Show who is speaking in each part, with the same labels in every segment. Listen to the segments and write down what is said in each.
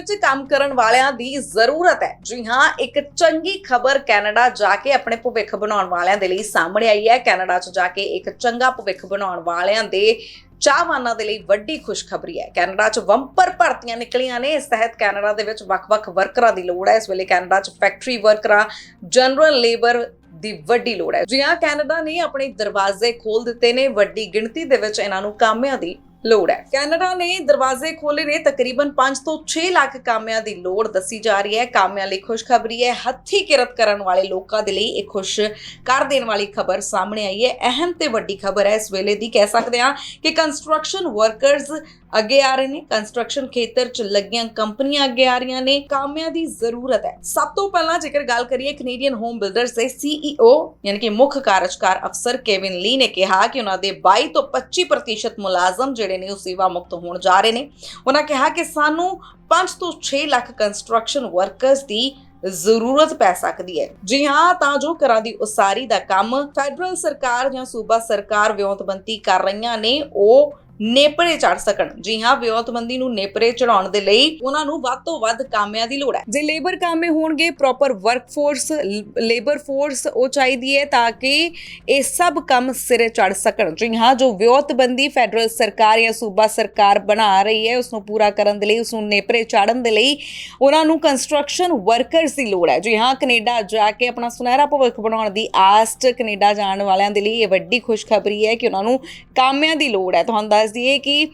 Speaker 1: ਵਿੱਚ ਕੰਮ ਕਰਨ ਵਾਲਿਆਂ ਦੀ ਜ਼ਰੂਰਤ ਹੈ। ਜੀ ਹਾਂ, ਇੱਕ ਚੰਗੀ ਖਬਰ ਕੈਨੇਡਾ ਜਾ ਕੇ ਆਪਣੇ ਭਵਿੱਖ ਬਣਾਉਣ ਵਾਲਿਆਂ ਦੇ ਲਈ ਸਾਹਮਣੇ ਆਈ ਹੈ। ਕੈਨੇਡਾ 'ਚ ਜਾ ਕੇ ਇੱਕ ਚੰਗਾ ਭਵਿੱਖ ਬਣਾਉਣ ਵਾਲਿਆਂ ਦੇ ਚਾਹਵਾਨਾਂ ਦੇ ਲਈ ਵੱਡੀ ਖੁਸ਼ਖਬਰੀ ਹੈ। ਕੈਨੇਡਾ 'ਚ ਵੰਪਰ ਭਰਤੀਆਂ ਨਿਕਲੀਆਂ ਨੇ। ਇਸ ਤਹਿਤ ਕੈਨੇਡਾ ਦੇ ਵਿੱਚ ਵੱਖ-ਵੱਖ ਵਰਕਰਾਂ ਦੀ ਲੋੜ ਹੈ। ਇਸ ਵੇਲੇ ਕੈਨੇਡਾ 'ਚ ਫੈਕਟਰੀ ਵਰਕਰਾਂ, ਜਨਰਲ ਲੇਬਰ ਦੀ ਵੱਡੀ ਲੋੜ ਹੈ। ਜੀ ਹਾਂ, ਕੈਨੇਡਾ ਨੇ ਆਪਣੇ ਦਰਵਾਜ਼ੇ ਖੋਲ ਦਿੱਤੇ ਨੇ। ਵੱਡੀ ਗਿਣਤੀ ਦੇ ਵਿੱਚ ਇਹਨਾਂ ਨੂੰ ਕਾਮਿਆਂ ਦੀ ਲੋੜ ਹੈ। ਕੈਨੇਡਾ ਨੇ ਦਰਵਾਜ਼ੇ ਖੋਲੇ ਨੇ, ਤਕਰੀਬਨ 5 ਤੋਂ 6 ਲੱਖ ਕਾਮਿਆਂ ਦੀ ਲੋੜ ਦੱਸੀ ਜਾ ਰਹੀ ਹੈ। ਕਾਮਿਆਂ ਲਈ ਖੁਸ਼ਖਬਰੀ ਹੈ, ਹੱਥੀ ਕਿਰਤ ਕਰਨ ਵਾਲੇ ਲੋਕਾਂ ਦੇ ਲਈ ਇਹ ਖੁਸ਼ ਕਰ ਦੇਣ ਵਾਲੀ ਖਬਰ ਸਾਹਮਣੇ ਆਈ ਹੈ। ਅਹਿਮ ਤੇ ਵੱਡੀ ਖਬਰ ਹੈ। ਇਸ ਵੇਲੇ ਦੀ ਕਹਿ ਸਕਦੇ ਹਾਂ ਕਿ ਕੰਸਟਰਕਸ਼ਨ ਵਰਕਰਸ ਅੱਗੇ ਆ ਰਹੇ ਨੇ। ਕੰਸਟਰਕਸ਼ਨ ਖੇਤਰ 'ਚ ਲੱਗੀਆਂ ਕੰਪਨੀਆਂ ਅੱਗੇ ਆ ਰਹੀਆਂ ਨੇ। ਕਾਮਿਆਂ ਦੀ ਜ਼ਰੂਰਤ ਹੈ। ਸਭ ਤੋਂ ਪਹਿਲਾਂ ਜੇਕਰ ਗੱਲ ਕਰੀਏ ਕੈਨੇਡੀਅਨ ਹੋਮ ਬਿਲਡਰਸ ਦੇ CEO ਯਾਨੀ ਕਿ ਮੁੱਖ ਕਾਰਜਕਾਰ ਅਫਸਰ ਕੇਵਿਨ ਲੀ ਨੇ ਕਿਹਾ ਕਿ ਉਹਨਾਂ ਦੇ 22 ਤੋਂ 25% ਮੁਲਾਜ਼ਮ ਜਿਹੜੇ ਨੇ ਉਹ ਸੇਵਾ ਮੁਕਤ ਹੋਣ ਜਾ ਰਹੇ ਨੇ। ਉਹਨਾਂ ਕਿਹਾ ਕਿ ਸਾਨੂੰ 5 ਤੋਂ 6 ਲੱਖ ਕੰਸਟਰਕਸ਼ਨ ਵਰਕਰਸ ਦੀ ਜ਼ਰੂਰਤ ਪੈ ਸਕਦੀ ਹੈ। ਜੀ ਹਾਂ, ਤਾਂ ਜੋ ਘਰਾਂ ਦੀ ਉਸਾਰੀ ਦਾ ਕੰਮ ਫੈਡਰਲ ਸਰਕਾਰ ਜਾਂ ਸੂਬਾ ਸਰਕਾਰ ਵਿਉਂਤਬੰਦੀ ਕਰ ਰਹੀਆਂ ਨੇ, ਉਹ ਨੇਪਰੇ ਚੜ ਸਕਣ। ਜੀ ਹਾਂ, ਵਿਉਂਤਬੰਦੀ ਨੂੰ ਨੇਪਰੇ ਚੜਾਉਣ ਦੇ ਲਈ ਉਹਨਾਂ ਨੂੰ ਵੱਧ ਤੋਂ ਵੱਧ ਕਾਮਿਆਂ ਦੀ ਲੋੜ ਹੈ। ਜੇ ਲੇਬਰ ਕਾਮੇ ਹੋਣਗੇ ਪ੍ਰੋਪਰ ਵਰਕਫੋਰਸ ਲੇਬਰ ਫੋਰਸ ਉਹ ਚਾਹੀਦੀ ਹੈ ਤਾਂ ਕਿ ਇਹ ਸਭ ਕੰਮ ਸਿਰੇ ਚੜ ਸਕਣ। ਜੀ ਹਾਂ, ਜੋ ਵਿਉਂਤਬੰਦੀ ਫੈਡਰਲ ਸਰਕਾਰ ਜਾਂ ਸੂਬਾ ਸਰਕਾਰ ਬਣਾ ਰਹੀ ਹੈ ਉਸ ਨੂੰ ਪੂਰਾ ਕਰਨ ਦੇ ਲਈ ਉਸ ਨੂੰ ਨੇਪਰੇ ਚਾੜਨ ਦੇ ਲਈ ਉਹਨਾਂ ਨੂੰ ਕੰਸਟਰਕਸ਼ਨ ਵਰਕਰਸ ਦੀ ਲੋੜ ਹੈ। ਜੀ ਹਾਂ, ਕੈਨੇਡਾ ਜਾ ਕੇ ਆਪਣਾ ਸੁਨਹਿਰਾ ਭਵਿੱਖ ਬਣਾਉਣ ਦੀ ਆਸ 'ਚ ਕੈਨੇਡਾ ਜਾਣ ਵਾਲਿਆਂ ਦੇ ਲਈ ਇਹ ਵੱਡੀ ਖੁਸ਼ਖਬਰੀ ਹੈ ਕਿ ਉਹਨਾਂ ਨੂੰ ਕਾਮਿਆਂ ਦੀ ਲੋੜ ਹੈ। ਤੁਹਾਨੂੰ ਦੱਸ ਦਈਏ ਕਿ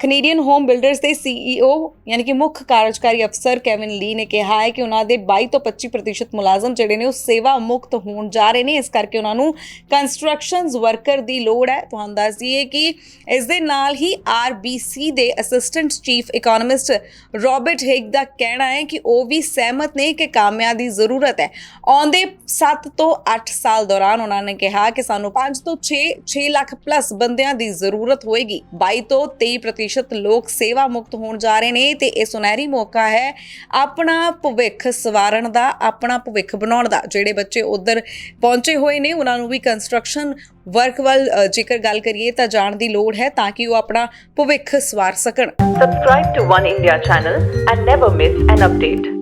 Speaker 1: ਕੈਨੇਡੀਅਨ ਹੋਮ ਬਿਲਡਰਸ ਦੇ CEO ਯਾਨੀ ਕਿ ਮੁੱਖ ਕਾਰਜਕਾਰੀ ਅਫਸਰ ਕੈਵਿਨ ਲੀ ਨੇ ਕਿਹਾ ਹੈ ਕਿ ਉਹਨਾਂ ਦੇ 22 ਤੋਂ 25% ਮੁਲਾਜ਼ਮ ਜਿਹੜੇ ਨੇ ਉਹ ਸੇਵਾ ਮੁਕਤ ਹੋਣ ਜਾ ਰਹੇ ਨੇ। ਇਸ ਕਰਕੇ ਉਹਨਾਂ ਨੂੰ ਕੰਸਟਰਕਸ਼ਨਸ ਵਰਕਰ ਦੀ ਲੋੜ ਹੈ। ਤੁਹਾਨੂੰ ਦੱਸ ਦਈਏ ਕਿ ਇਸ ਦੇ ਨਾਲ ਹੀ RBC ਦੇ assistant chief economist Robert Hogue ਦਾ ਕਹਿਣਾ ਹੈ ਕਿ ਉਹ ਵੀ ਸਹਿਮਤ ਨੇ ਕਿ ਕਾਮਿਆਂ ਦੀ ਜ਼ਰੂਰਤ ਹੈ। ਆਉਂਦੇ 7 ਤੋਂ 8 ਸਾਲ ਦੌਰਾਨ ਉਹਨਾਂ ਨੇ ਕਿਹਾ ਕਿ ਸਾਨੂੰ 5 ਤੋਂ 6 6 ਲੱਖ ਪਲੱਸ ਬੰਦਿਆਂ ਦੀ ਜ਼ਰੂਰਤ ਹੋਏਗੀ। 22 ਤੋਂ 23% ਲੋਕ ਸੇਵਾ ਮੁਕਤ ਹੋਣ ਜਾ ਰਹੇ ਨੇ ਤੇ ਇਹ ਸੁਨਹਿਰੀ ਮੌਕਾ ਹੈ ਆਪਣਾ ਭਵਿੱਖ ਸਵਾਰਨ ਦਾ, ਆਪਣਾ ਭਵਿੱਖ ਬਣਾਉਣ ਦਾ ਜਿਹੜੇ ਬੱਚੇ ਉਧਰ ਪਹੁੰਚੇ ਹੋਏ ਨੇ, ਉਹਨਾਂ ਨੂੰ ਵੀ ਕੰਸਟਰਕਸ਼ਨ ਵਰਕ ਵੱਲ ਜੇਕਰ ਗੱਲ ਕਰੀਏ ਤਾਂ ਜਾਣ ਦੀ ਲੋੜ ਹੈ ਤਾਂ ਕਿ ਉਹ ਆਪਣਾ ਭਵਿੱਖ ਸਵਾਰ ਸਕਣ
Speaker 2: subscribe to One India channel and never miss an update.